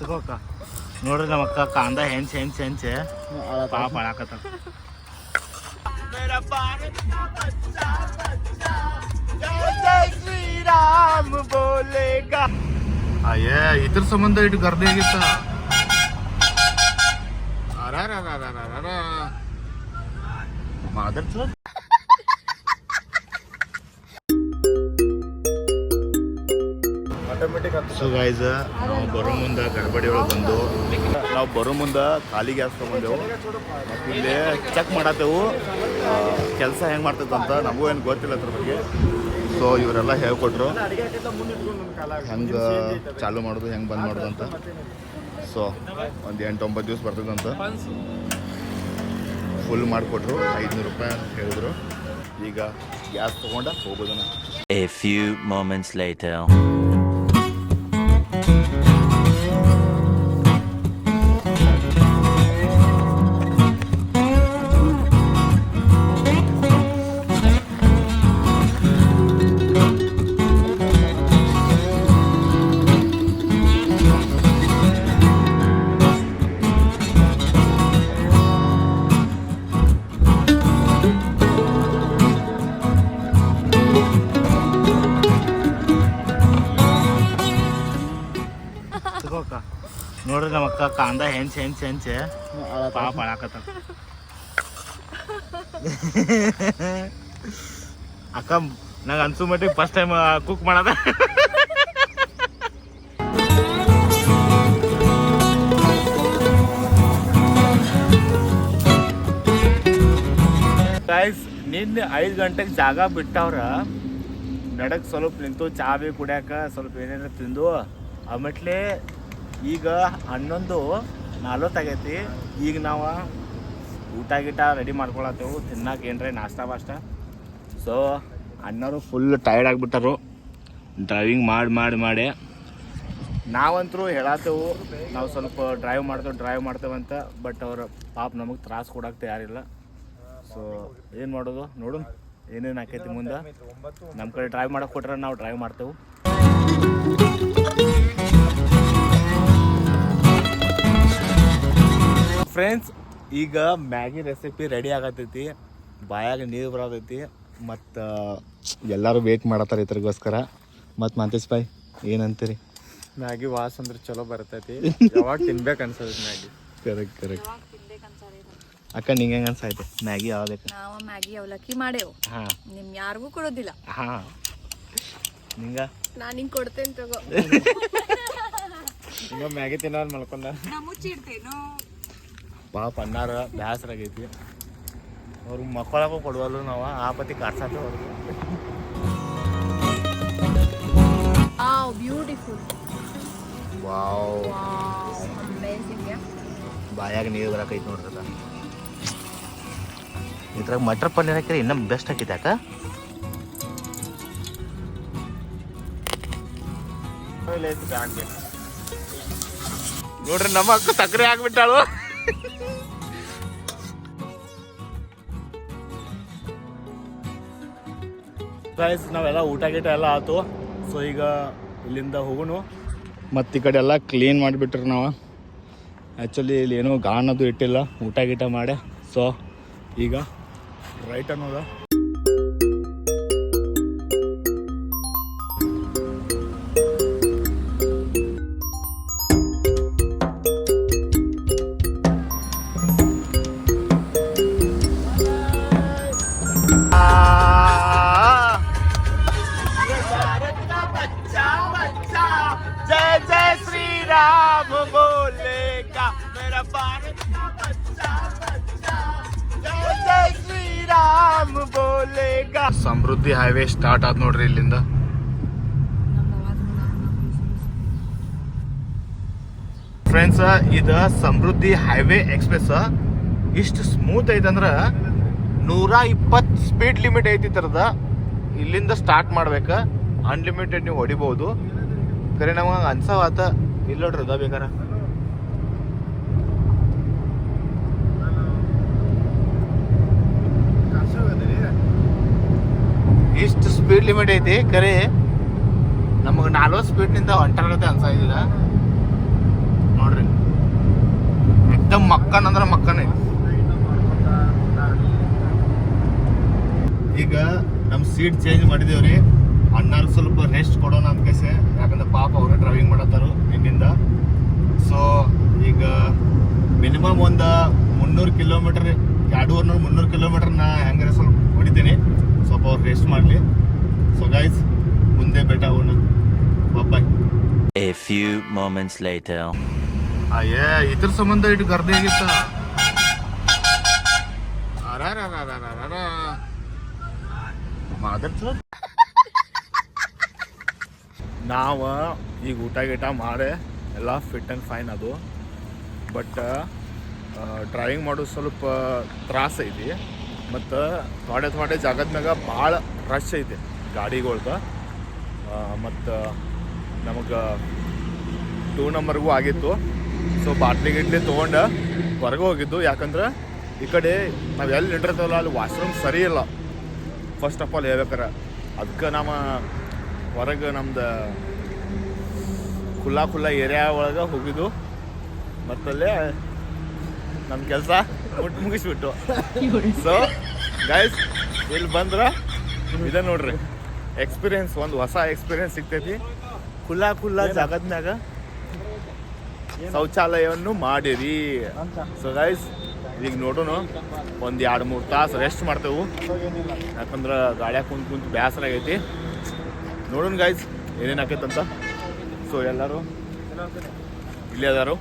ತಗೋಕ. ನೋಡ್ರಿ ನಮ್ಮ ಅಕ್ಕ ಕಾಂದ ಹೆಂಚ್ ಹೆಂಚ್ ಹೆಂಚ್. ಪಾಪ ಅಳಾಕತ್ತ ಅಯ್ಯ ಇದ್ರ ಸಂಬಂಧ ಇಟ್ಟು ಗರ್ದೆ ಆಗಿತ್ತ? ಮಾದರ್ ಸೊ ಗೈಸ್ ನಾವು ಬರೋ ಮುಂದೆ ಗಡ್ಬಡಿ ಒಳಗೆ ಬಂದು ನಾವು ಬರೋ ಮುಂದೆ ಖಾಲಿ ಗ್ಯಾಸ್ ತೊಗೊಂಡೆವು. ಮತ್ತು ಇಲ್ಲಿ ಚೆಕ್ ಮಾಡತ್ತೆವು ಕೆಲಸ ಹೆಂಗೆ ಮಾಡ್ತೈತೆ ಅಂತ ನಮಗೂ ಏನು ಗೊತ್ತಿಲ್ಲ ಅದ್ರ ಬಗ್ಗೆ. ಸೊ ಇವರೆಲ್ಲ ಹೇಳ್ಕೊಟ್ರು. ಹೆಂಗೆ ಚಾಲು ಮಾಡೋದು ಹೆಂಗೆ ಬಂದ್ ಮಾಡೋದು ಅಂತ. ಸೊ ಒಂದು ಎಂಟು ಒಂಬತ್ತು ದಿವಸ ಬರ್ತದಂತ ಫುಲ್ ಮಾಡಿಕೊಟ್ರು. ಐದುನೂರು ರೂಪಾಯಿ ಅಂತ ಹೇಳಿದ್ರು. ಈಗ ಗ್ಯಾಸ್ ತೊಗೊಂಡ ಹೋಗೋದನ್ನ. A few moments later. ತಗೋಕ ನೋಡ್ರಿ ನಮ್ಮ ಅಕ್ಕ ಕಾಂದ ಹೆಂಚ್ ಹೆಂಚ್ ಹೆಂಚೆ. ಪಾಪ ಅಳಾಕತ್ತ. ಅಕ್ಕ ನಂಗೆ ಅನ್ಸು ಮಟ್ಟಿಗೆ ಫಸ್ಟ್ ಟೈಮ್ ಕುಕ್ ಮಾಡದ. ಗೈಸ್ ನಿನ್ನೆ ಐದು ಗಂಟೆಗೆ ಜಾಗ ಬಿಟ್ಟವ್ರ. ನಡಕ್ ಸ್ವಲ್ಪ ನಿಂತು ಚಾ ಬಿ ಕುಡಿಯಾಕ ಸ್ವಲ್ಪ ಏನೇನು ತಿಂದು. ಆಮೇಲೆ ಈಗ ಹನ್ನೊಂದು ನಲ್ವತ್ತಾಗೈತಿ ಈಗ ನಾವು ಊಟ ಗೀಟ ರೆಡಿ ಮಾಡ್ಕೊಳತ್ತೇವು. ತಿನ್ನಕ್ಕೆ ಏನ್ರೆ? ನಾಷ್ಟ ಬಾಷ್ಟ ಸೊ ಅಣ್ಣರು ಫುಲ್ ಟೈರ್ಡ್ ಆಗಿಬಿಟ್ಟರು. ಡ್ರೈವಿಂಗ್ ಮಾಡಿ ಮಾಡಿ ಮಾಡಿ. ನಾವಂತರೂ ಹೇಳತ್ತೇವು, ನಾವು ಸ್ವಲ್ಪ ಡ್ರೈವ್ ಮಾಡ್ತೇವೆ ಡ್ರೈವ್ ಮಾಡ್ತೇವಂತ ಬಟ್ ಅವ್ರು ಪಾಪ ನಮಗೆ ತ್ರಾಸು ಕೊಡಕ್ಕೆ ತಯಾರಿಲ್ಲ. ಸೊ ಏನು ಮಾಡೋದು? ನೋಡು ಏನೇನು ಆಕೈತಿ ಮುಂದೆ? ನಮ್ಮ ಕಡೆ ಡ್ರೈವ್ ಮಾಡಕ್ಕೆ ಕೊಟ್ರೆ ನಾವು ಡ್ರೈವ್ ಮಾಡ್ತೇವೆ. ಫ್ರೆಂಡ್ಸ್ ಈಗ ಮ್ಯಾಗಿ ರೆಸಿಪಿ ರೆಡಿ ಆಗತೈತಿ. ಬಾಯಾಗ ನೀರು ಬರತೈತಿ. ಮತ್ತು ಎಲ್ಲರೂ ವೇಟ್ ಮಾಡತ್ತಾರ ಇದ್ರಿಗೋಸ್ಕರ. ಮತ್ತು ಮಂತೇಶ್ ಬಾಯ್ ಏನಂತೀರಿ? ಮ್ಯಾಗಿ ವಾಸ್ ಅಂದ್ರೆ ಚಲೋ ಬರ್ತೈತಿ. ಯಾವಾಗ ತಿನ್ಬೇಕು ಅನ್ಸತ್ತೆ ಮ್ಯಾಗಿ ಕರೆಕ್ಟ್ ಕರೆಕ್ಟ್ ಅಕ್ಕ ನಿಂಗೆ ಹೆಂಗೆ ಅನ್ಸಾಯ್ತು? ಮ್ಯಾಗಿ ಯಾವ್ದಕ್ಕೆ ನಾವು ಮ್ಯಾಗಿ ಅವಲಕ್ಕಿ ಮಾಡೇವು. ಹಾಂ. ನಿಮ್ ಯಾರಿಗೂ ಕೊಡೋದಿಲ್ಲ. ಹಾಂ. ನಿಂಗ? ನಾನು ಹಿಂಗೆ ಕೊಡ್ತೇನೆ ತಗೋ. ಹಿಂಗ ಮ್ಯಾಗಿ ತಿನ್ನೋದ್ ಮಲ್ಕೊಂಡ. ಮುಚ್ಚಿಡ್ತೇನೋ. ಪಾಪ ಅನ್ನಾರ ಬೇಸರ ಆಗೈತಿ. ಅವ್ರಿಗೆ ಮಕ್ಕಳಕ್ಕೂ ಕೊಡುವಲ್ಲ ನಾವು ಆ ಪತಿ ಕಾರ್ಸಾತ ಅವ್ರಿಗೆ ಆ ಬ್ಯೂಟಿಫುಲ್ ವಾವ್. ಬಾಯಾಗ ನೀರು ಬರಕೈತಿ ನೋಡ್ರಲ್ಲ ಇದ್ರಾಗ ಮಟರ್ ಪನ್ನೀರ್ ಹಾಕಿದ್ರೆ ಇನ್ನೂ ಬೆಸ್ಟ್ ಹಾಕಿದ್ದೆ ಅಕ್ಕ ನೋಡ್ರಿ ನಮ್ಮ ಅಕ್ಕ ಸಕ್ಕರೆ ಹಾಕ್ಬಿಟ್ಟಾಳು ಗೈಸ್ ನಾವೆಲ್ಲ ಊಟ ಗೀಟ ಎಲ್ಲ ಆತು. ಸೊ ಈಗ ಇಲ್ಲಿಂದ ಹೋಗೋಣ. ಮತ್ತು ಈ ಕಡೆ ಎಲ್ಲ ಕ್ಲೀನ್ ಮಾಡಿಬಿಟ್ರಿ ನಾವು. ಆ್ಯಕ್ಚುಲಿ ಇಲ್ಲಿ ಏನೂ ಗಾಣದು ಇಟ್ಟಿಲ್ಲ. ಊಟ ಗೀಟ ಮಾಡಿ. ಸೊ ಈಗ ರೈಟ್ ಅನ್ನೋದ. ಸಮೃದ್ಧಿ ಹೈವೇ ಸ್ಟಾರ್ಟ್ ಆದ್ ನೋಡ್ರಿ ಇಲ್ಲಿಂದ. ಫ್ರೆಂಡ್ಸ್ ಇದು ಸಮೃದ್ಧಿ ಹೈವೇ ಎಕ್ಸ್ಪ್ರೆಸ್. ಇಷ್ಟು ಸ್ಮೂತ್ ಐತಂದ್ರ ನೂರ ಇಪ್ಪತ್ತು ಸ್ಪೀಡ್ ಲಿಮಿಟ್ ಐತಿ ತರದ. ಇಲ್ಲಿಂದ ಸ್ಟಾರ್ಟ್ ಮಾಡ್ಬೇಕ. ಅನ್ಲಿಮಿಟೆಡ್ ನೀವು ಹೊಡಿಬಹುದು ಕರೆ, ನಮಗೆ ಅನ್ಸವಾತ ಇಲ್ಲ ನೋಡ್ರಿ ಅದ ಬೇಕಾರ ಇಷ್ಟು ಸ್ಪೀಡ್ ಲಿಮಿಟ್ ಐತಿ. ಕರೆ ನಮಗೆ ನಾಲ್ವತ್ತು ಸ್ಪೀಡ್ನಿಂದ ಹೊಂಟಾಗತ್ತೆ ಎಕ್ದಮ್ ಮಕ್ಕನ್ ಅಂದ್ರೆ ಮಕ್ಕನೆ ಈಗ ನಮ್ಮ ಸೀಟ್ ಚೇಂಜ್ ಮಾಡಿದೇವ್ರಿ. ಅಣ್ಣಾರ್ ಸ್ವಲ್ಪ ರೆಸ್ಟ್ ಕೊಡೋಣ ಅಂತ ಕೇಸೆ. ಯಾಕಂದ್ರೆ ಪಾಪ ಅವ್ರ ಡ್ರೈವಿಂಗ್ ಮಾಡತ್ತಾರು ನಿನ್ನಿಂದ. ಸೊ ಈಗ ಮಿನಿಮಮ್ ಒಂದು ಮುನ್ನೂರು ಕಿಲೋಮೀಟರ್ ಎರಡೂವರೆ ನೂರು ಮುನ್ನೂರು ಕಿಲೋಮೀಟರ್ ನಾ ಹೆಂಗಾರೆ ಸ್ವಲ್ಪ ಹೊಡಿತೀನಿ. ಸ್ವಲ್ಪ ಅವ್ರು ರೆಸ್ಟ್ ಮಾಡಲಿ. ಸೊ ಗೈಸ್ ಮುಂದೆ ಬೆಟ್ಟ ಹೋಗೋಣ. Bye a few moments later. ಅಯ್ಯೇ ಇದ್ರ ಸಂಬಂಧ ಇಟ್ಟು ಗರ್ದೆ ಆಗಿತ್ತ? ನಾವು ಈಗ ಊಟ ಗೀಟ ಮಾಡಿ ಎಲ್ಲ ಫಿಟ್ ಆ್ಯಂಡ್ ಫೈನ್ ಅದು. ಬಟ್ ಡ್ರೈವಿಂಗ್ ಮಾಡೋದು ಸ್ವಲ್ಪ ತ್ರಾಸ ಐತಿ. ಮತ್ತು ಥೋಡೆ ಥೋಡೆ ಜಾಗದ ಮ್ಯಾಗ ಭಾಳ ರಶ್ ಐತಿ. ಗಾಡಿಗಳ್ದು. ಮತ್ತು ನಮಗೆ ಟೂ ನಂಬರ್ಗೂ ಆಗಿತ್ತು. ಸೊ ಬಾಟ್ಲಿ ಗಿಟ್ಲಿ ತೊಗೊಂಡು ಹೊರಗೆ ಹೋಗಿದ್ದು. ಯಾಕಂದ್ರೆ ಈ ಕಡೆ ನಾವು ಎಲ್ಲಿ ನಿಂಡಿರ್ತೀವಲ್ಲ ಅಲ್ಲಿ ವಾಶ್ರೂಮ್ ಸರಿ ಇಲ್ಲ. ಫಸ್ಟ್ ಆಫ್ ಆಲ್ ಹೇಳ್ಬೇಕಾರೆ ಅದಕ್ಕೆ ನಮ್ಮ ಹೊರಗೆ ನಮ್ದು ಖುಲ್ಲಾ ಖುಲ್ಲಾ ಏರಿಯಾ ಒಳಗೆ ಹೋಗಿದ್ದು. ಮತ್ತಲ್ಲೇ ನಮ್ಮ ಕೆಲಸ ಒಟ್ಟು ಮುಗಿಸ್ಬಿಟ್ಟು. ಸೊ ಗೈಸ್ ಇಲ್ಲಿ ಬಂದ್ರೆ, ಇದೆ ನೋಡ್ರಿ. ಎಕ್ಸ್ಪೀರಿಯನ್ಸ್ ಒಂದು ಹೊಸ ಎಕ್ಸ್ಪೀರಿಯನ್ಸ್ ಸಿಗ್ತೈತಿ. ಖುಲ್ಲಾ ಖುಲ್ಲಾ ಜಾಗದ್ನಾಗ ಶೌಚಾಲಯವನ್ನು ಮಾಡಿರಿ. ಸೊ ಗೈಸ್ ಈಗ ನೋಡೋಣ ಒಂದು ಎರಡು ಮೂರು ತಾಸು ರೆಸ್ಟ್ ಮಾಡ್ತೇವೆ. ಯಾಕಂದ್ರೆ ಗಾಡಿಯಾಗ ಕುಂತು ಕುಂತು ಬೇಸರ ಆಗೈತಿ. ನೋಡೋಣ ಗೈಸ್ ಏನೇನು ಆಕೈತಂತ ಸೊ ಎಲ್ಲರೂ ಇಲ್ಲೇ ಅದಾರು.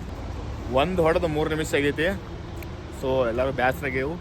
ಒಂದು ಹೊಡೆದು ಮೂರು ನಿಮಿಷ ಆಗೈತಿ. ಸೊ ಎಲ್ಲರೂ ಬೇಸರ ಆಗ್ಯಾವು.